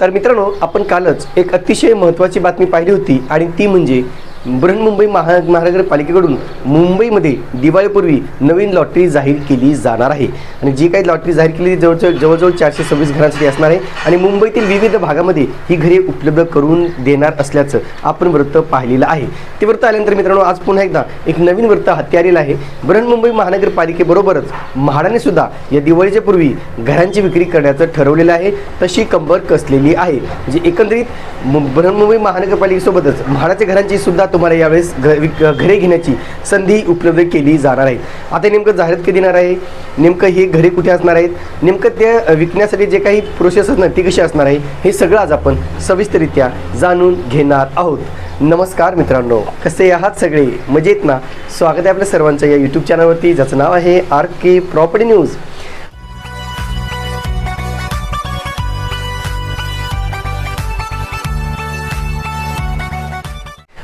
तर मित्रांनो आपण कालच एक अतिशय महत्त्वाची बातमी पाहिली होती आणि ती म्हणजे बृहन्मुंबई महा महानगरपालिकेकडून मुंबईमध्ये दिवाळीपूर्वी नवीन लॉटरी जाहीर केली जाणार आहे. आणि जी काही लॉटरी जाहीर केली ती जवळजवळ जवळजवळ चारशे सव्वीस घरांसाठी असणार आहे. आणि मुंबईतील विविध भागामध्ये ही घरे उपलब्ध करून देणार असल्याचं आपण वृत्त पाहिलेलं आहे. ते वृत्त आल्यानंतर मित्रांनो आज पुन्हा एकदा एक नवीन वृत्त हाती आलेलं आहे. बृहन्मुंबई महानगरपालिकेबरोबरच म्हाडाने सुद्धा या दिवाळीच्या पूर्वी घरांची विक्री करण्याचं ठरवलेलं आहे. तशी कंबर कसलेली आहे. म्हणजे एकंदरीत बृहन्मुंबई महानगरपालिकेसोबतच म्हाडाच्या घरांची सुद्धा तुम्हाला यावेळेस घ विक- घरे घेण्याची संधी उपलब्ध केली जाणार आहे. आता नेमकं जाहिरात कधी येणार आहे? नेमकं हे घरे कुठे असणार आहेत? नेमकं ते विकण्यासाठी जे काही प्रोसेस असणार ती कशी असणार आहे? हे सगळं आज आपण सविस्तरित्या जाणून घेणार आहोत. नमस्कार मित्रांनो कसे आहात सगळे? मजेत ना? स्वागत आहे आपल्या सर्वांचं या यूट्यूब चॅनलवरती ज्याचं नाव आहे आर के प्रॉपर्टी न्यूज.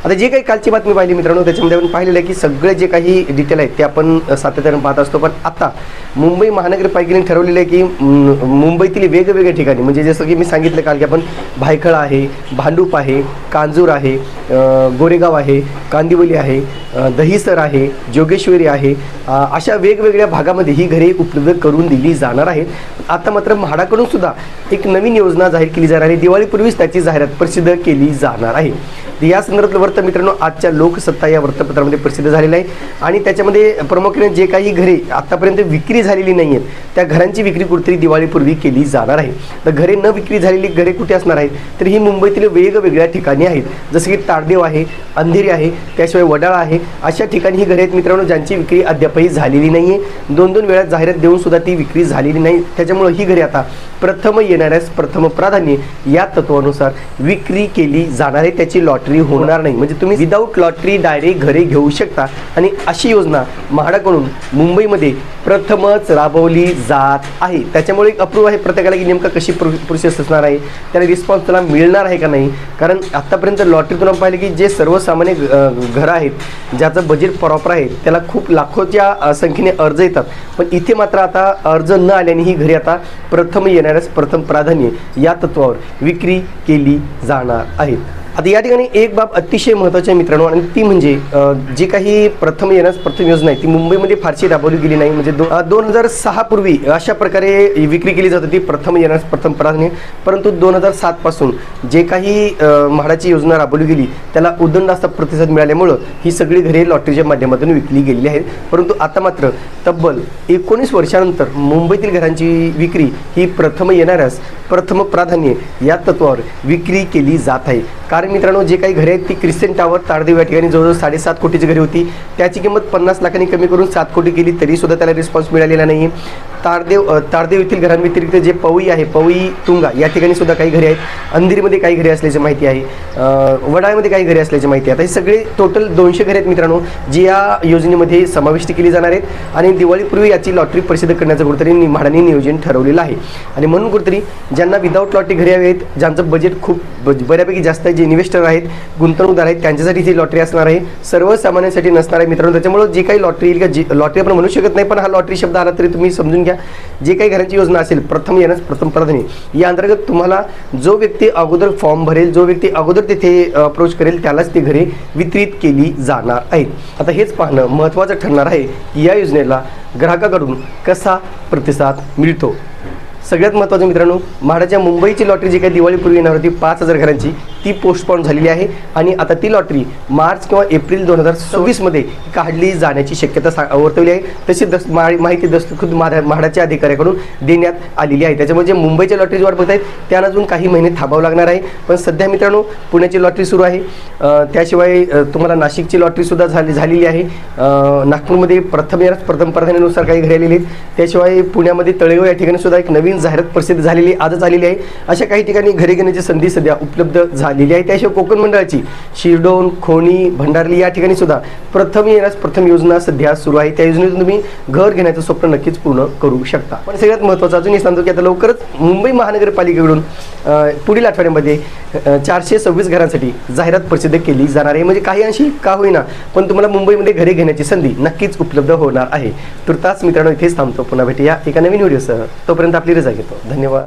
आता जे काही कालची बातमी पाहिली मित्रांनो त्याच्यामध्ये आपण पाहिलेलं आहे की सगळे जे काही डिटेल आहेत ते आपण सातत्याने सातत्यानं पाहत असतो. पण आता मुंबई महानगरपालिकेने ठरवलेलं आहे की मुंबईतील वेगवेगळ्या ठिकाणी म्हणजे जसं की मी सांगितलं काल की आपण भायखळ आहे भांडूप आहे कांजूर आहे गोरेगाव आहे कांदिवली आहे दहिसर आहे जोगेश्वरी आहे अशा वेगवेगळ्या भागामध्ये ही घरे उपलब्ध करून दिली जाणार आहेत. आता मात्र म्हाडाकडून सुद्धा एक नवीन योजना जाहीर केली जाणार आहे. दिवाळीपूर्वीच त्याची जाहिरात प्रसिद्ध केली जाणार आहे. तर या संदर्भातलं वृत्त मित्रांनो आजच्या लोकसत्ता या वृत्तपत्रामध्ये प्रसिद्ध झालेलं आहे. आणि त्याच्यामध्ये प्रामुख्याने जे काही घरे आतापर्यंत विक्री झालेली नाही आहेत त्या घरांची विक्री कुठेतरी दिवाळीपूर्वी केली जाणार आहे. तर घरे न विक्री झालेली घरे कुठे असणार आहेत? तर ही मुंबईतील वेगवेगळ्या ठिकाणी आहेत. जसं की ताडदेव आहे अंधेरी आहे त्याशिवाय वडाळा आहे अशा ठिकाणी ही घरे आहेत. मित्रांनो ज्यांची विक्री अद्यापही झालेली नाही आहे दोन दोन वेळा जाहिरात देऊन सुद्धा ती विक्री झालेली नाही. त्याच्यामुळे ही घरे आता प्रथम येणाऱ्यास प्रथम प्राधान्य या तत्वानुसार विक्री केली जाणार आहे. त्याची लॉटरी होणार नाही. म्हणजे तुम्ही विदाऊट लॉटरी डायरेक्ट घरे घेऊ शकता. आणि अशी योजना म्हाडाकडून मुंबईमध्ये प्रथमच राबवली जात आहे. त्याच्यामुळे एक अप्रूव्ह आहे. प्रत्येकाला की नेमकं कशी प्रोसेस असणार आहे? त्याला रिस्पॉन्स त्याला मिळणार आहे का नाही? कारण आत्तापर्यंत लॉटरीतून आपण पाहिलं की जे सर्वसामान्य घरं आहेत ज्याचं बजेट प्रॉपर आहे त्याला खूप लाखोच्या संख्येने अर्ज येतात. पण इथे मात्र आता अर्ज न आल्याने ही घरी आता प्रथम येणाऱ्यास प्रथम प्राधान्य या तत्वावर विक्री केली जाणार आहेत आता या ठिकाणी एक बाब अतिशय महत्त्वाची आहे मित्रांनो आणि ती म्हणजे जी काही प्रथम येण्यास प्रथम योजना आहे ती मुंबईमध्ये फारशी राबवली गेली नाही. म्हणजे दो दोन हजार सहा पूर्वी अशा प्रकारे विक्री केली जात होती प्रथम येण्यास प्रथम प्राधान्य. परंतु दोन हजार सातपासून जे काही म्हाडाची योजना राबवली गेली त्याला उदंड असा प्रतिसाद मिळाल्यामुळं ही सगळी घरे लॉटरीच्या माध्यमातून विकली गेलेली आहेत. परंतु आता मात्र तब्बल एकोणीस वर्षानंतर मुंबईतील घरांची विक्री ही प्रथम येणाऱ्यास प्रथम प्राधान्य या तत्वावर विक्री केली जात आहे. कारण मित्रांनो जे काही घरे आहेत ती क्रिस्टियन टावर तारदेव या ठिकाणी जवळजवळ साडेसात कोटीची घरे होती. त्याची किंमत पन्नास लाखांनी कमी करून सात कोटी केली तरी सुद्धा त्याला रिस्पॉन्स मिळालेला नाही तारदेव तारदेव येथील घरांव्यतिरिक्त जे पवई आहे पवई तुंगा या ठिकाणी सुद्धा काही घरे आहेत. अंधेरीमध्ये काही घरे असल्याची माहिती आहे. वडाळ्यामध्ये काही घरे असल्याची माहिती आहे. आता हे सगळे टोटल दोनशे घरे आहेत मित्रांनो जी या योजनेमध्ये समाविष्ट केली जाणार आहेत. आणि दिवाळीपूर्वी याची लॉटरी प्रसिद्ध करण्याचं कुठेतरी म्हाडाने नियोजन ठरवलेलं आहे. आणि म्हणून कुठेतरी ज्यांना विदाऊट लॉटरी घरे हवी आहेत ज्यांचं बजेट खूप ब- बऱ्यापैकी जास्त आहे जे इन्व्हेस्टर आहेत गुंतवणूकदार आहेत त्यांच्यासाठी ही लॉटरी असणार आहे. सर्वसामान्यांसाठी नसणार आहे मित्रांनो. त्याच्यामुळे जी काही लॉटरी येईल का जी लॉटरी आपण म्हणू शकत नाही पण हा लॉटरी शब्द आला तरी तुम्ही समजून घ्या. जे काही घरांची योजना असेल प्रथम येण्यास प्रथम प्राधान्य. या अंतर्गत तुम्हाला जो व्यक्ती अगोदर फॉर्म भरेल जो व्यक्ती अगोदर तिथे अप्रोच करेल त्यालाच ती घरे वितरित केली जाणार आहेत. आता हेच पाहणं महत्त्वाचं ठरणार आहे की या योजनेला ग्राहकाकडून कसा प्रतिसाद मिळतो? सगळ्यात महत्त्वाचं मित्रांनो म्हाडाच्या मुंबईची लॉटरी जी काही दिवाळीपूर्वी येणार होती पाच हजार घरांची ती पोस्टपॉन झालेली आहे. आणि आता ती लॉटरी मार्च किंवा एप्रिल दोन हजार सव्वीसमध्ये काढली जाण्याची शक्यता सा वर्तवली आहे. तशी दस मा माहिती दस्तखुद खुद म्हाडा म्हाडाच्या अधिकाऱ्याकडून देण्यात आलेली आहे. त्याच्यामुळे जे मुंबईच्या लॉटरीची वाट बघत आहेत त्यांना अजून काही महिने थांबावं लागणार आहे. पण सध्या मित्रांनो पुण्याची लॉटरी सुरू आहे. त्याशिवाय तुम्हाला नाशिकची लॉटरीसुद्धा झाली झालेली आहे. नागपूरमध्ये प्रथम या प्रथम प्राधान्यानुसार काही घरी आलेली आहेत. त्याशिवाय पुण्यामध्ये तळेगाव या ठिकाणी सुद्धा एक नवीन जाहिरात प्रसिद्ध झालेली आजच आलेली आहे. अशा काही ठिकाणी घरी घेण्याची संधी सध्या उपलब्ध झाली दिली आहे. त्याशिवाय कोकण मंडळाची शिरडोन खोणी भंडारली या ठिकाणी सुद्धा प्रथम येण्यास प्रथम योजना सध्या सुरू आहे. त्या योजनेतून तुम्ही घर घेण्याचं स्वप्न नक्कीच पूर्ण करू शकता. पण सगळ्यात महत्त्वाचं अजूनही सांगतो की आता लवकरच मुंबई महानगरपालिकेकडून पुढील आठवड्यामध्ये चारशे सव्वीस घरांसाठी जाहिरात प्रसिद्ध केली जाणार आहे. म्हणजे काही अंशी का होईना पण तुम्हाला मुंबईमध्ये घरे घेण्याची संधी नक्कीच उपलब्ध होणार आहे. तुर्तास मित्रांनो इथेच थांबतो. पुन्हा भेटूया एका नवीन व्हिडिओसह. तोपर्यंत आपली रजा घेतो. धन्यवाद.